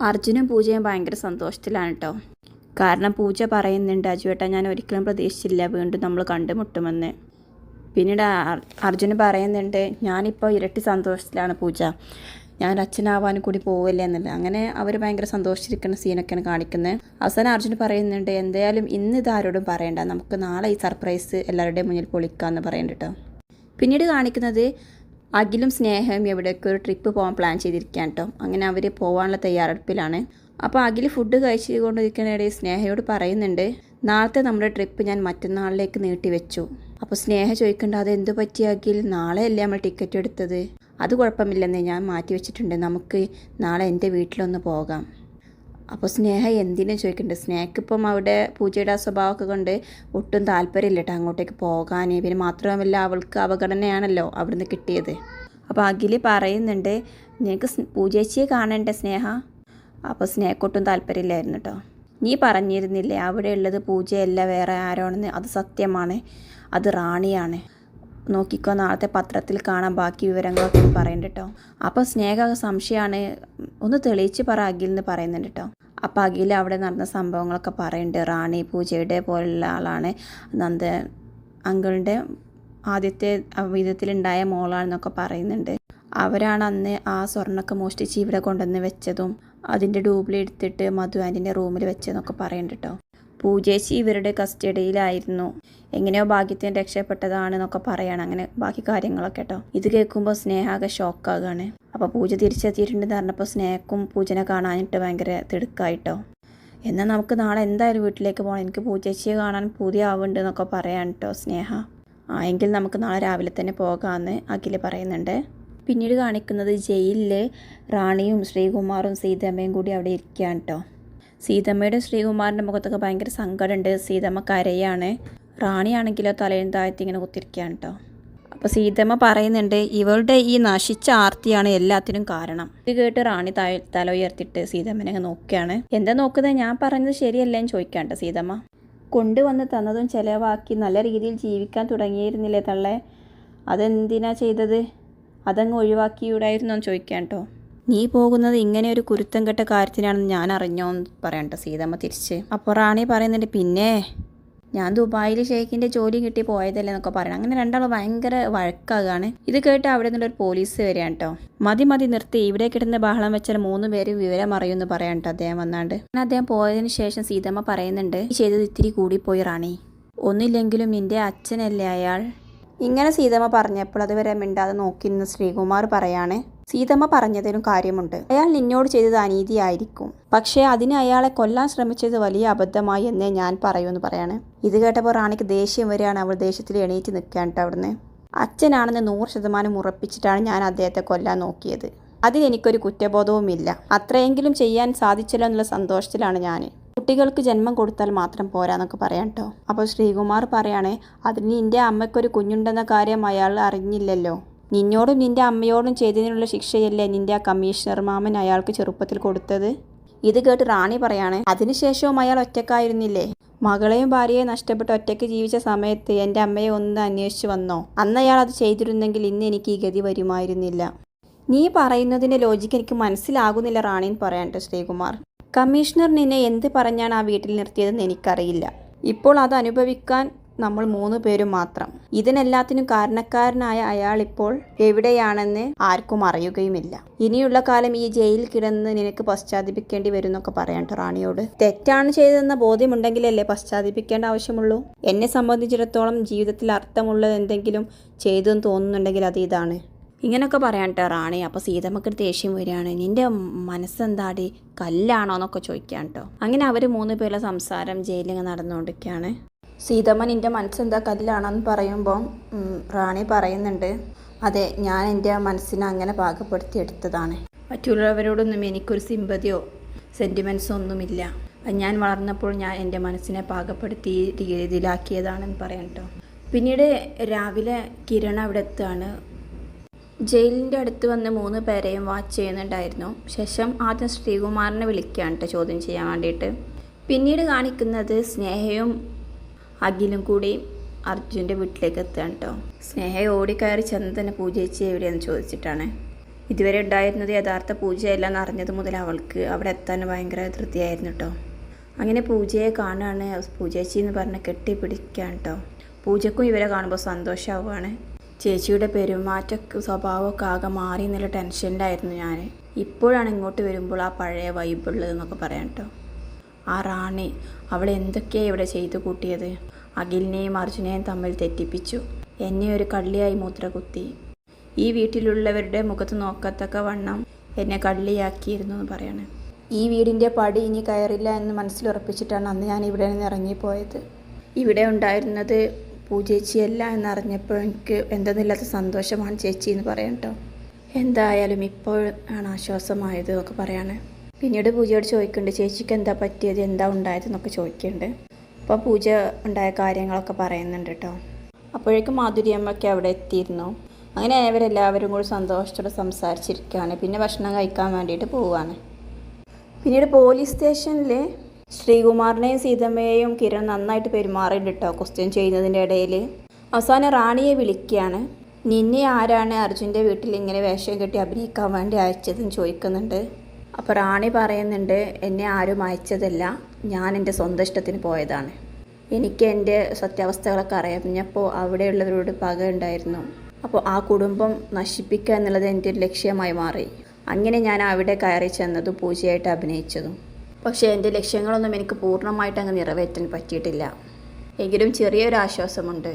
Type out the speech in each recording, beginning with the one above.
അർജുനും പൂജയും ഭയങ്കര സന്തോഷത്തിലാണ് കേട്ടോ കാരണം പൂജ പറയുന്നുണ്ട് അജുവേട്ട ഞാൻ ഒരിക്കലും പ്രതീക്ഷിച്ചില്ല വീണ്ടും നമ്മൾ കണ്ടുമുട്ടുമെന്ന് പിന്നീട് അർ- അർജുന് പറയുന്നുണ്ട് ഞാനിപ്പോൾ ഇരട്ടി സന്തോഷത്തിലാണ് പൂജ. ഞാൻ അച്ഛനാവാനും കൂടി പോവില്ല എന്നുള്ളത് അങ്ങനെ അവർ ഭയങ്കര സന്തോഷിച്ചിരിക്കുന്ന സീനൊക്കെയാണ് കാണിക്കുന്നത് അവസാനം അർജുൻ പറയുന്നുണ്ട് എന്തായാലും ഇന്ന് ഇത് ആരോടും പറയണ്ട. നമുക്ക് നാളെ ഈ സർപ്രൈസ് എല്ലാവരുടെയും മുന്നിൽ പൊളിക്കാമെന്ന് പറയുന്നുണ്ട് കേട്ടോ പിന്നീട് കാണിക്കുന്നത് അഖിലും സ്നേഹയും എവിടേക്ക് ഒരു ട്രിപ്പ് പോകാൻ പ്ലാൻ ചെയ്തിരിക്കുകയാണ് കേട്ടോ അങ്ങനെ അവർ പോകാനുള്ള തയ്യാറെടുപ്പിലാണ്. അപ്പോൾ അഖിൽ ഫുഡ് കഴിച്ചുകൊണ്ടിരിക്കുന്നതിനിടയിൽ സ്നേഹയോട് പറയുന്നുണ്ട് നാളത്തെ നമ്മുടെ ട്രിപ്പ് ഞാൻ മറ്റന്നാളിലേക്ക് നീട്ടി വെച്ചു അപ്പോൾ സ്നേഹ ചോദിക്കേണ്ട അത് എന്ത് പറ്റി അഖിൽ? നാളെയല്ലേ നമ്മൾ ടിക്കറ്റ് എടുത്തത്? അത് കുഴപ്പമില്ലെന്ന് ഞാൻ മാറ്റി വെച്ചിട്ടുണ്ട് നമുക്ക് നാളെ എന്റെ വീട്ടിലൊന്ന് പോകാം. അപ്പോൾ സ്നേഹ എന്തിനും ചോദിക്കുന്നുണ്ട് സ്നേഹക്ക് ഇപ്പം അവിടെ പൂജയുടെ സ്വഭാവമൊക്കെ കൊണ്ട് ഒട്ടും താല്പര്യമില്ല കേട്ടോ അങ്ങോട്ടേക്ക് പോകാൻ പിന്നെ മാത്രമല്ല അവൾക്ക് അവഗണനയാണല്ലോ അവിടുന്ന് കിട്ടിയത്. അപ്പോൾ അഖിൽ പറയുന്നുണ്ട് നിനക്ക് പൂജേച്ചിയെ കാണണ്ടേ സ്നേഹ? അപ്പോൾ സ്നേഹക്കൊട്ടും താല്പര്യമില്ലായിരുന്നു കേട്ടോ നീ പറഞ്ഞിരുന്നില്ലേ അവിടെ ഉള്ളത് പൂജയല്ല വേറെ ആരോണെന്ന്? അത് സത്യമാണ്. അത് റാണിയാണ്. നോക്കിക്കോ നാളത്തെ പത്രത്തിൽ കാണാൻ ബാക്കി വിവരങ്ങളൊക്കെ പറയുന്നുണ്ട് കേട്ടോ അപ്പോൾ സ്നേഹ സംശയമാണ്. ഒന്ന് തെളിയിച്ച് പറ അഖിൽ എന്ന് പറയുന്നുണ്ട് കേട്ടോ അപ്പോൾ അഖിൽ അവിടെ നടന്ന സംഭവങ്ങളൊക്കെ പറയുന്നുണ്ട് റാണി പൂജയുടെ പോലുള്ള ആളാണ്. നന്ദ അങ്കിളിന്റെ ആദ്യത്തെ വിധത്തിലുണ്ടായ മോളാണെന്നൊക്കെ പറയുന്നുണ്ട്. അവരാണ് അന്ന് ആ സ്വർണമൊക്കെ മോഷ്ടിച്ച് ഇവിടെ കൊണ്ടുവന്ന് വെച്ചതും അതിന്റെ ഡൂബിൽ എടുത്തിട്ട് മധു ആന്റിന്റെ റൂമിൽ വെച്ചതെന്നൊക്കെ പറയുന്നുണ്ട് കേട്ടോ പൂജേച്ചി ഇവരുടെ കസ്റ്റഡിയിലായിരുന്നു. എങ്ങനെയോ ഭാഗ്യത്തിന് രക്ഷപ്പെട്ടതാണെന്നൊക്കെ പറയണം. അങ്ങനെ ബാക്കി കാര്യങ്ങളൊക്കെ കേട്ടോ. ഇത് കേൾക്കുമ്പോൾ സ്നേഹാകെ ഷോക്കാകാണ്. അപ്പോൾ പൂജ തിരിച്ചെത്തിയിട്ടുണ്ടെന്ന് പറഞ്ഞപ്പോൾ സ്നേഹക്കും പൂജനെ കാണാനിട്ട് ഭയങ്കര തിടുക്കായിട്ടോ. എന്നാൽ നമുക്ക് നാളെ എന്തായാലും വീട്ടിലേക്ക് പോകണം എനിക്ക് പൂജേച്ചിയെ കാണാൻ പുതിയ ആവുന്നുണ്ട് എന്നൊക്കെ പറയാൻ കേട്ടോ സ്നേഹ. ആ എങ്കിൽ നമുക്ക് നാളെ രാവിലെ തന്നെ പോകാമെന്ന് അഖിൽ പറയുന്നുണ്ട്. പിന്നീട് കാണിക്കുന്നത് ജയിലിൽ റാണിയും ശ്രീകുമാറും സീതമ്മയും കൂടി അവിടെ ഇരിക്കുകയാണ് കേട്ടോ. സീതമ്മയുടെ ശ്രീകുമാറിന്റെ മുഖത്തൊക്കെ ഭയങ്കര സങ്കടമുണ്ട്. സീതമ്മ കരയാണ്. റാണിയാണെങ്കിലോ തലയും താഴ്ത്തി ഇങ്ങനെ കുത്തിരിക്കുകയാണ് കേട്ടോ അപ്പോൾ സീതമ്മ പറയുന്നുണ്ട് ഇവളുടെ ഈ നശിച്ച ആർത്തിയാണ് എല്ലാത്തിനും കാരണം. ഇത് കേട്ട് റാണി തല ഉയർത്തിയിട്ട് സീതമ്മനെ നോക്കുകയാണ്. എന്താ നോക്കുന്നത് ഞാൻ പറഞ്ഞത് ശരിയല്ലേ? എന്ന് ചോദിക്കാണ്ട സീതമ്മ. കൊണ്ടുവന്ന് തന്നതും ചിലവാക്കി നല്ല രീതിയിൽ ജീവിക്കാൻ തുടങ്ങിയിരുന്നില്ലേ തള്ളേ? അതെന്തിനാ ചെയ്തത്? അതങ്ങ് ഒഴിവാക്കിയൂടായിരുന്നു? എന്ന് ചോദിക്കാം കേട്ടോ നീ പോകുന്നത് ഇങ്ങനെ ഒരു കുരുത്തം കെട്ട കാര്യത്തിനാണെന്ന് ഞാൻ അറിഞ്ഞോ എന്ന് പറയാം കേട്ടോ സീതമ്മ തിരിച്ച്. അപ്പോൾ റാണി പറയുന്നുണ്ട് പിന്നെ ഞാൻ ദുബായിൽ ഷെയ്ഖിന്റെ ജോലി കിട്ടി പോയതല്ലേ എന്നൊക്കെ പറയണം. അങ്ങനെ രണ്ടാളും ഭയങ്കര വഴക്കാകാണ്. ഇത് കേട്ട് അവിടെ നിന്നൊരു പോലീസ് വരികയാണ് കേട്ടോ മതി മതി നിർത്തി. ഇവിടെ കിടന്ന് ബഹളം വെച്ചാൽ മൂന്ന് പേര് വിവരം അറിയുമെന്ന് പറയാൻ കേട്ടോ അദ്ദേഹം വന്നാണ്ട്. ഞാൻ അദ്ദേഹം പോയതിന് ശേഷം സീതമ്മ പറയുന്നുണ്ട് "ഈ ചെയ്തത് ഇത്തിരി കൂടിപ്പോയി റാണി. ഒന്നില്ലെങ്കിലും നിന്റെ അച്ഛനല്ലേ അയാൾ? ഇങ്ങനെ സീതമ്മ പറഞ്ഞപ്പോൾ അതുവരെ മിണ്ടാതെ നോക്കിയിരുന്ന ശ്രീകുമാർ പറയാണ് സീതമ്മ പറഞ്ഞതിനും കാര്യമുണ്ട്. അയാൾ നിന്നോട് ചെയ്തത് അനീതിയായിരിക്കും. പക്ഷേ അതിന് അയാളെ കൊല്ലാൻ ശ്രമിച്ചത് വലിയ അബദ്ധമായി എന്നേ ഞാൻ പറയൂ എന്ന് പറയാണ്. ഇത് കേട്ടപ്പോൾ റാണിക്ക് ദേഷ്യം വരികയാണ്. അവൾ ദേഷ്യത്തിൽ എണീറ്റ് നിൽക്കാൻ അവിടുന്ന്. അച്ഛനാണെന്ന് നൂറ് ശതമാനം ഉറപ്പിച്ചിട്ടാണ് ഞാൻ അദ്ദേഹത്തെ കൊല്ലാൻ നോക്കിയത്. അതിലെനിക്കൊരു കുറ്റബോധവുമില്ല അത്രയെങ്കിലും ചെയ്യാൻ സാധിച്ചല്ലോ എന്നുള്ള സന്തോഷത്തിലാണ് ഞാൻ. കുട്ടികൾക്ക് ജന്മം കൊടുത്താൽ മാത്രം പോരാന്നൊക്കെ പറയാം കേട്ടോ. അപ്പോൾ ശ്രീകുമാർ പറയാണ് അതിന് എന്റെ അമ്മയ്ക്കൊരു കുഞ്ഞുണ്ടെന്ന കാര്യം അയാൾ അറിഞ്ഞില്ലല്ലോ. നിന്നോടും നിന്റെ അമ്മയോടും ചെയ്തതിനുള്ള ശിക്ഷയല്ലേ നിന്റെ ആ കമ്മീഷണർ മാമൻ അയാൾക്ക് ചെറുപ്പത്തിൽ കൊടുത്തത്? ഇത് കേട്ട് റാണി പറയാണ് അതിനുശേഷവും അയാൾ ഒറ്റക്കായിരുന്നില്ലേ? മകളെയും ഭാര്യയെ നഷ്ടപ്പെട്ട് ഒറ്റയ്ക്ക് ജീവിച്ച സമയത്ത് എന്റെ അമ്മയെ ഒന്ന് അന്വേഷിച്ചു വന്നോ? അന്ന് അയാൾ അത് ചെയ്തിരുന്നെങ്കിൽ ഇന്ന് എനിക്ക് ഈ ഗതി വരുമായിരുന്നില്ല. നീ പറയുന്നതിന്റെ ലോജിക്ക് എനിക്ക് മനസ്സിലാകുന്നില്ല റാണിന്ന് പറയാനുണ്ട് ശ്രീകുമാർ. കമ്മീഷണർ നിന്നെ എന്ത് പറഞ്ഞാണ് ആ വീട്ടിൽ നിർത്തിയതെന്ന് എനിക്കറിയില്ല. ഇപ്പോൾ അത് അനുഭവിക്കാൻ നമ്മൾ മൂന്ന് പേരും മാത്രം. ഇതിനെല്ലാത്തിനും കാരണക്കാരനായ അയാൾ ഇപ്പോൾ എവിടെയാണെന്ന് ആർക്കും അറിയുകയുമില്ല. ഇനിയുള്ള കാലം ഈ ജയിലിൽ കിടന്ന് നിനക്ക് പശ്ചാത്തപിക്കേണ്ടി വരും എന്നൊക്കെ പറയാം ട്ടോ റാണിയോട്. തെറ്റാണ് ചെയ്തതെന്ന ബോധ്യമുണ്ടെങ്കിലല്ലേ പശ്ചാത്തപിക്കേണ്ട ആവശ്യമുള്ളൂ? എന്നെ സംബന്ധിച്ചിടത്തോളം ജീവിതത്തിൽ അർത്ഥമുള്ളത് എന്തെങ്കിലും ചെയ്തു എന്ന് തോന്നുന്നുണ്ടെങ്കിൽ അത് ഇതാണ്. ഇങ്ങനെയൊക്കെ പറയാൻ കേട്ടോ റാണി. അപ്പോൾ സീതമ്മക്കൊരു ദേഷ്യം വരികയാണ്. നിന്റെ മനസ്സെന്താടി? കല്ലാണോ എന്നൊക്കെ ചോദിക്കാൻ കേട്ടോ അങ്ങനെ അവർ മൂന്ന് പേരുടെ സംസാരം ജയിലിൽ നടന്നുകൊണ്ടിരിക്കുകയാണ്. സീതമ്മ എന്റെ മനസ്സെന്താ കല്ലാണെന്ന് പറയുമ്പോൾ റാണി പറയുന്നുണ്ട്. അതെ ഞാൻ എന്റെ മനസ്സിനെ അങ്ങനെ പാകപ്പെടുത്തി എടുത്തതാണ് മറ്റുള്ളവരോടൊന്നും എനിക്കൊരു സിമ്പതിയോ സെന്റിമെൻസോ ഒന്നുമില്ല. ഞാൻ വളർന്നപ്പോൾ ഞാൻ എന്റെ മനസ്സിനെ പാകപ്പെടുത്തി രീതിയിലാക്കിയതാണെന്ന് പറയാം കേട്ടോ പിന്നീട് രാവിലെ കിരൺ അവിടെ എത്തുകയാണ് ജയിലിന്റെ അടുത്ത് വന്ന് മൂന്ന് പേരെയും വാച്ച് ചെയ്യുന്നുണ്ടായിരുന്നു. ശേഷം ആദ്യം ശ്രീകുമാറിനെ വിളിക്കുകയാണ് കേട്ടോ ചോദ്യം ചെയ്യാൻ വേണ്ടിയിട്ട്. പിന്നീട് കാണിക്കുന്നത് സ്നേഹയും അഖിലും കൂടി അർജുന്റെ വീട്ടിലേക്ക് എത്തുകയാണ് കേട്ടോ സ്നേഹ ഓടിക്കയറി ചെന്ന് തന്നെ പൂജ ചേച്ചി എവിടെയാണെന്ന് ചോദിച്ചിട്ടാണ്. ഇതുവരെ ഉണ്ടായിരുന്നത് യഥാർത്ഥ പൂജയല്ല എന്ന് അറിഞ്ഞത് മുതൽ അവൾക്ക് അവിടെ എത്താൻ ഭയങ്കര ധൃതിയായിരുന്നു കേട്ടോ അങ്ങനെ പൂജയെ കാണുകയാണ് പൂജേച്ചി എന്ന് പറഞ്ഞ് കെട്ടിപ്പിടിക്കാൻ കേട്ടോ പൂജക്കും ഇവരെ കാണുമ്പോൾ സന്തോഷമാവുകയാണ് ചേച്ചിയുടെ പെരുമാറ്റ സ്വഭാവമൊക്കെ ആകെ മാറി എന്നുള്ള ടെൻഷനിലായിരുന്നു ഞാൻ ഇപ്പോഴാണ് ഇങ്ങോട്ട് വരുമ്പോൾ ആ പഴയ വൈബുള്ളതെന്നൊക്കെ പറയാം കേട്ടോ ആ റാണി അവൾ എന്തൊക്കെയാണ് ഇവിടെ ചെയ്തു കൂട്ടിയത്? അഖിലിനെയും അർജുനെയും തമ്മിൽ തെറ്റിപ്പിച്ചു. എന്നെ ഒരു കള്ളിയായി മുദ്ര കുത്തി ഈ വീട്ടിലുള്ളവരുടെ മുഖത്ത് നോക്കത്തക്ക വണ്ണം എന്നെ കള്ളിയാക്കിയിരുന്നു എന്ന് പറയണേ. ഈ വീടിന്റെ പടി ഇനി കയറില്ല എന്ന് മനസ്സിലുറപ്പിച്ചിട്ടാണ് അന്ന് ഞാൻ ഇവിടെ നിന്ന് ഇറങ്ങിപ്പോയത്. ഇവിടെ ഉണ്ടായിരുന്നത് പൂജേച്ചിയല്ല എന്നറിഞ്ഞപ്പോൾ എനിക്ക് എന്തെന്നില്ലാത്ത സന്തോഷമാണ് ചേച്ചി എന്ന് പറയാം കേട്ടോ എന്തായാലും ഇപ്പോഴാണ് ആശ്വാസമായത് എന്നൊക്കെ പറയാണ്. പിന്നീട് പൂജയോട് ചോദിക്കുന്നുണ്ട് ചേച്ചിക്ക് എന്താ പറ്റിയത്? എന്താ ഉണ്ടായത്? എന്നൊക്കെ ചോദിക്കുന്നുണ്ട്. അപ്പോൾ പൂജ ഉണ്ടായ കാര്യങ്ങളൊക്കെ പറയുന്നുണ്ട് കേട്ടോ. അപ്പോഴേക്കും മാധുര്യമ്മയ്ക്ക് അവിടെ എത്തിയിരുന്നു. അങ്ങനെ അവരെല്ലാവരും കൂടി സന്തോഷത്തോടെ സംസാരിച്ചിരിക്കുകയാണ്. പിന്നെ ഭക്ഷണം കഴിക്കാൻ വേണ്ടിയിട്ട് പോവുകയാണ്. പിന്നീട് പോലീസ് സ്റ്റേഷനിൽ ശ്രീകുമാറിനെയും സീതമ്മയെയും കിരൺ നന്നായിട്ട് പെരുമാറിയിട്ടുണ്ട് കേട്ടോ ക്വസ്റ്റ്യൻ ചെയ്യുന്നതിന്റെ ഇടയിൽ അവസാനം റാണിയെ വിളിക്കുകയാണ്. നിന്നെ ആരാണ് അർജുന്റെ വീട്ടിൽ ഇങ്ങനെ വേഷം കെട്ടി അഭിനയിക്കാൻ വേണ്ടി അയച്ചതെന്ന് ചോദിക്കുന്നുണ്ട്. അപ്പോൾ റാണി പറയുന്നുണ്ട് എന്നെ ആരും അയച്ചതല്ല ഞാൻ എന്റെ സ്വന്തം ഇഷ്ടത്തിന് പോയതാണ്. എനിക്ക് എന്റെ സത്യാവസ്ഥകളൊക്കെ അറിയാഞ്ഞപ്പോൾ അവിടെയുള്ളവരോട് പക ഉണ്ടായിരുന്നു. അപ്പോൾ ആ കുടുംബം നശിപ്പിക്കുക എന്നുള്ളത് എന്റെ ഒരു ലക്ഷ്യമായി മാറി. അങ്ങനെ ഞാൻ അവിടെ കയറി ചെന്നതും പൂജയായിട്ട് അഭിനയിച്ചതും. പക്ഷേ എന്റെ ലക്ഷ്യങ്ങളൊന്നും എനിക്ക് പൂർണമായിട്ട് അങ്ങ് നിറവേറ്റാൻ പറ്റിയിട്ടില്ല. എങ്കിലും ചെറിയൊരു ആശ്വാസമുണ്ട്.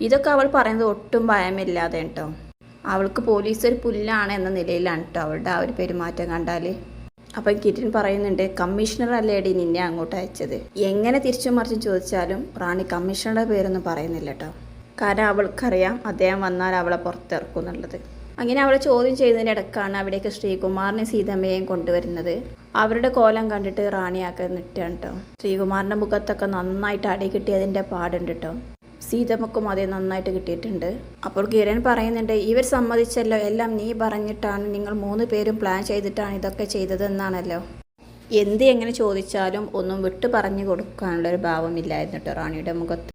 ഇതൊക്കെ അവൾ പറയുന്നത് ഒട്ടും ഭയമില്ലാതെ കേട്ടോ. അവൾക്ക് പോലീസ് ഒരു പുല്ലാണ് എന്ന നിലയിലാണ് കേട്ടോ അവളുടെ ആ ഒരു പെരുമാറ്റം കണ്ടാൽ അപ്പം കിരൺ പറയുന്നുണ്ട് കമ്മീഷണർ അല്ലേടി നിന്നെ അങ്ങോട്ട് അയച്ചത്? എങ്ങനെ തിരിച്ചു മറിച്ചും ചോദിച്ചാലും റാണി കമ്മീഷണറുടെ പേരൊന്നും പറയുന്നില്ല കേട്ടോ കാരണം അവൾക്കറിയാം അദ്ദേഹം വന്നാൽ അവളെ പുറത്തിറക്കും എന്നുള്ളത്. അങ്ങനെ അവളെ ചോദ്യം ചെയ്യുന്നതിന്റെ ഇടക്കാണ് അവിടേക്ക് ശ്രീകുമാറിനെ സീതമ്മയെയും കൊണ്ടുവരുന്നത്. അവരുടെ കോലം കണ്ടിട്ട് റാണിയാക്കി നിട്ടാണ് കേട്ടോ ശ്രീകുമാറിന്റെ മുഖത്തൊക്കെ നന്നായിട്ട് അടി കിട്ടിയതിന്റെ പാടുണ്ട് കേട്ടോ സീതമ്മക്കും അതേ നന്നായിട്ട് കിട്ടിയിട്ടുണ്ട്. അപ്പോൾ കിരൺ പറയുന്നുണ്ട് ഇവർ സമ്മതിച്ചല്ലോ എല്ലാം നീ പറഞ്ഞിട്ടാണ് നിങ്ങൾ മൂന്ന് പേരും പ്ലാൻ ചെയ്തിട്ടാണ് ഇതൊക്കെ ചെയ്തതെന്നാണല്ലോ. എന്ത് എങ്ങനെ ചോദിച്ചാലും ഒന്നും വിട്ടു പറഞ്ഞു കൊടുക്കാനുള്ള ഒരു ഭാവമില്ലായിരുന്നു കേട്ടോ റാണിയുടെ മുഖത്ത്.